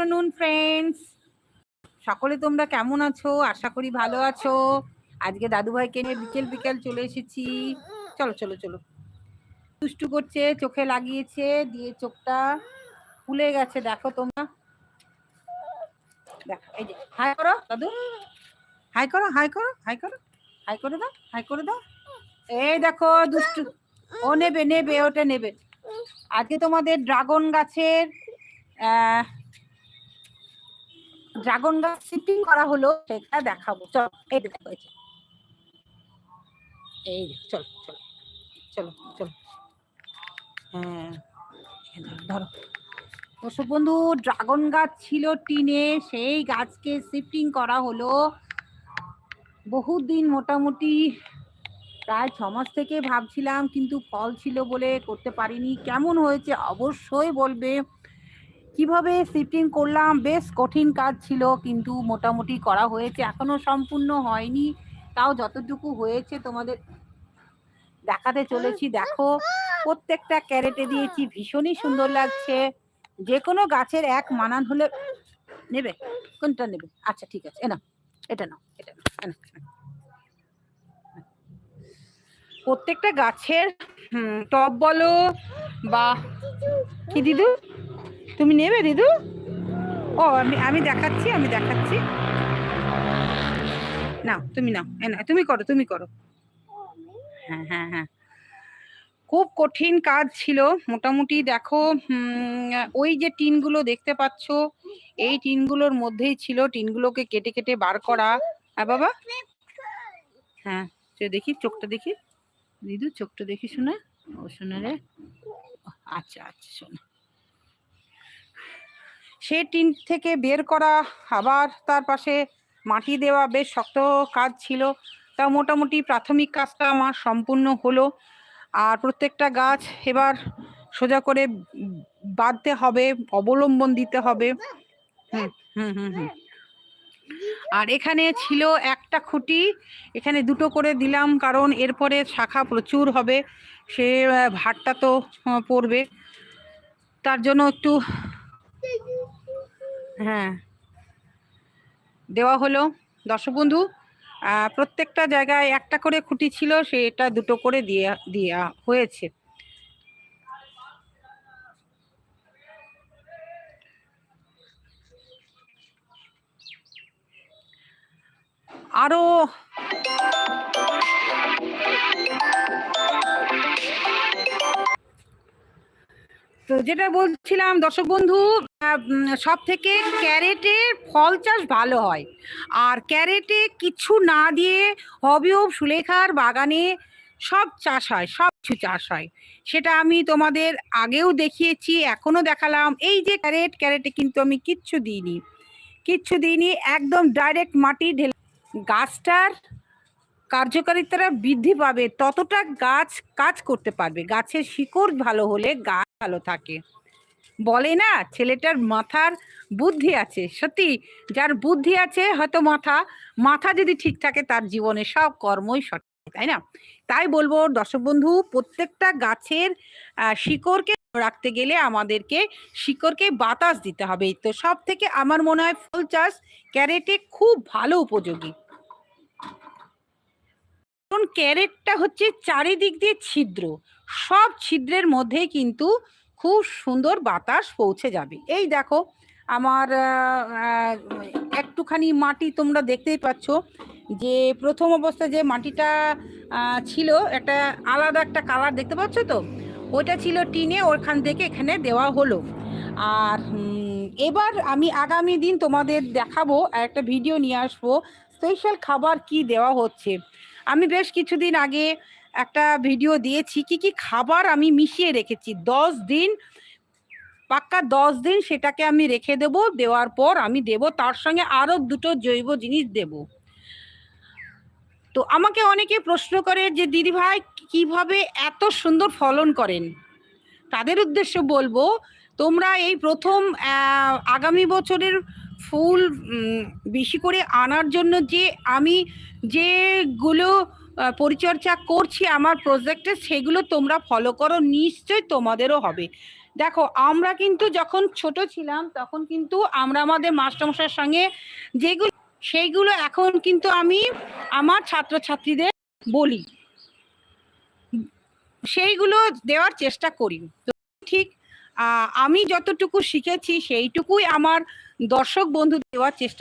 Afternoon friends সকলে তোমরা কেমন আছো? আশা করি ভালো আছো। আজকে দাদু ভাইকে নিয়ে বিকেল বিকেল চলে এসেছি। চলো চলো চলো। দুষ্টু করছে, চোখে লাগিয়েছে, দিয়ে চোখটা ফুলে গেছে, দেখো তোমরা। দেখো, এই যে, হাই করো, দাদু। হাই করো হাই করো হাই করো। হাই করে দাও, হাই করে দাও। এই দেখো, দুষ্টু। ও নেবে নেবে, ওটা নেবে। আজকে তোমাদের ড্রাগন গাছের ড্রাগন গাছ শিফটিং করা হলো, সেটা দেখাবো। চলো, এই দেখো, এই চলো চলো চলো চলো। হ্যাঁ ধরো দর্শক বন্ধু ড্রাগন গাছ ছিল টিনে, সেই গাছকে শিফটিং করা হলো। বহুদিন মোটামুটি, প্রায় ছ মাস থেকে ভাবছিলাম, কিন্তু ফল ছিল বলে করতে পারিনি। কেমন হয়েছে? অবশ্যই বলবে। কীভাবে শিফটিং করলাম? বেশ কঠিন কাজ ছিল, কিন্তু মোটামুটি করা হয়েছে। এখনও সম্পূর্ণ হয়নি। তাও যতটুকু হয়েছে তোমাদের দেখাতে চলেছি। দেখো, প্রত্যেকটা ক্যারেটে দিয়েছি। ভীষণই সুন্দর লাগছে। যে কোনো গাছের এক মানান হলে নেবে? কোনটা নেবে? আচ্ছা ঠিক আছে। এ নাও, এটা নাও এটা নাও। প্রত্যেকটা গাছের টব বলো বা কি দিদু? তুমি নেবে দিদু ও, আমি আমি দেখাচ্ছি আমি দেখাচ্ছি। নাও, তুমি নাও না তুমি করো তুমি করো। হ্যাঁ হ্যাঁ হ্যাঁ। খুব কঠিন কাজ ছিল, মোটামুটি দেখো ওই যে টিনগুলো দেখতে পাচ্ছ, এই টিনগুলোর মধ্যেই ছিল টিনগুলোকে কেটে কেটে বার করা। হ্যাঁ বাবা? হ্যাঁ দেখি, চোখটা দেখি। দিদু চোখটা দেখি শোনা। ও, শোনা রে। আচ্ছা আচ্ছা শোনা। সে টিন থেকে বের করা, আবার তার পাশে মাটি দেওয়া বেশ শক্ত কাজ ছিল। তা মোটামুটি প্রাথমিক কাজটা আমার সম্পূর্ণ হলো। আর প্রত্যেকটা গাছ এবার সোজা করে বাঁধতে হবে, অবলম্বন দিতে হবে। হুম হুম হুম হুম। আর এখানে ছিল একটা খুঁটি, এখানে দুটো করে দিলাম কারণ এরপরে শাখা প্রচুর হবে। সে ভারটা তো পড়বে। তার জন্য একটু হ্যাঁ। দেওয়া হলো। দর্শক বন্ধু প্রত্যেকটা জায়গায় একটা করে খুঁটি ছিল, সেটা দুটো করে দিয়ে দেওয়া হয়েছে। আরও তো যেটা বলছিলাম, দর্শক বন্ধু সব থেকে ক্যারেটে ফল চাষ ভালো হয়। আর ক্যারেটে কিছু না দিয়ে হবিও সুলেখার বাগানে সব চাষ হয়, সব কিছু চাষ হয়। সেটা আমি তোমাদের আগেও দেখিয়েছি এখনও দেখালাম। এই যে ক্যারেট, ক্যারেটে কিন্তু আমি কিচ্ছু দিইনি। কিচ্ছু দিইনি, একদম ডাইরেক্ট মাটি ঢেলে গাছটার কার্যকারিতাটা বৃদ্ধি পাবে, ততটা গাছ কাজ করতে পারবে। গাছের শিকড় ভালো হলে গাছ ভালো থাকে। বলে না, ছেলেটার মাথার বুদ্ধি আছে। সত্যি, যার বুদ্ধি আছে, হয়তো মাথা মাথা যদি ঠিক থাকে, তার জীবনে সব কর্মই সঠিক, তাই না? তাই বলব, দর্শক বন্ধু, প্রত্যেকটা গাছের শিকড়কে রাখতে গেলে আমাদেরকে শিকড়কে বাতাস দিতে হবে। তো সব থেকে আমার মনে হয়, ফুল চাষ ক্যারেটে খুব ভালো উপযোগী। কারণ ক্যারেটটা হচ্ছে চারিদিক দিয়ে ছিদ্র। সব ছিদ্রের মধ্যেই কিন্তু খুব সুন্দর বাতাস পৌঁছে যাবে। এই দেখো, আমার একটুখানি মাটি তোমরা দেখতেই পাচ্ছ যে প্রথম অবস্থায় যে মাটিটা ছিল, একটা আলাদা একটা কালার দেখতে পাচ্ছ তো? ওইটা ছিল টিনে ওখান থেকে এখানে দেওয়া হলো। আর এবার আমি আগামী দিন তোমাদের দেখাবো একটা ভিডিও নিয়ে আসব স্পেশাল খাবার কি দেওয়া হচ্ছে। আমি বেশ কিছুদিন আগে একটা ভিডিও দিয়েছি, কি কি খাবার আমি মিশিয়ে রেখেছি। দশ দিন, পাক্কা দশ দিন সেটাকে আমি রেখে দেব, দেওয়ার পর আমি দেব, তার সঙ্গে আরও দুটো জৈব জিনিস দেব। তো আমাকে অনেকে প্রশ্ন করে যে, দিদি ভাই, কীভাবে এত সুন্দর ফলন করেন? তাদের উদ্দেশ্য বলব, তোমরা এই প্রথম আগামী বছরের ফুল বেশি করে আনার জন্য যে আমি যেগুলো পরিচর্যা করছি আমার প্রজেক্টে, সেগুলো তোমরা ফলো করো, নিশ্চয়ই তোমাদেরও হবে। দেখো, আমরা কিন্তু যখন ছোট ছিলাম, তখন কিন্তু আমরা আমাদের মাস্টারমশাইয়ের সঙ্গে যেগুলো, সেইগুলো এখন কিন্তু আমি আমার ছাত্রছাত্রীদের বলি। সেইগুলো দেওয়ার চেষ্টা করি। তো ঠিক আমি যতটুকু শিখেছি সেইটুকুই আমার দর্শক বন্ধু দেওয়ার চেষ্টা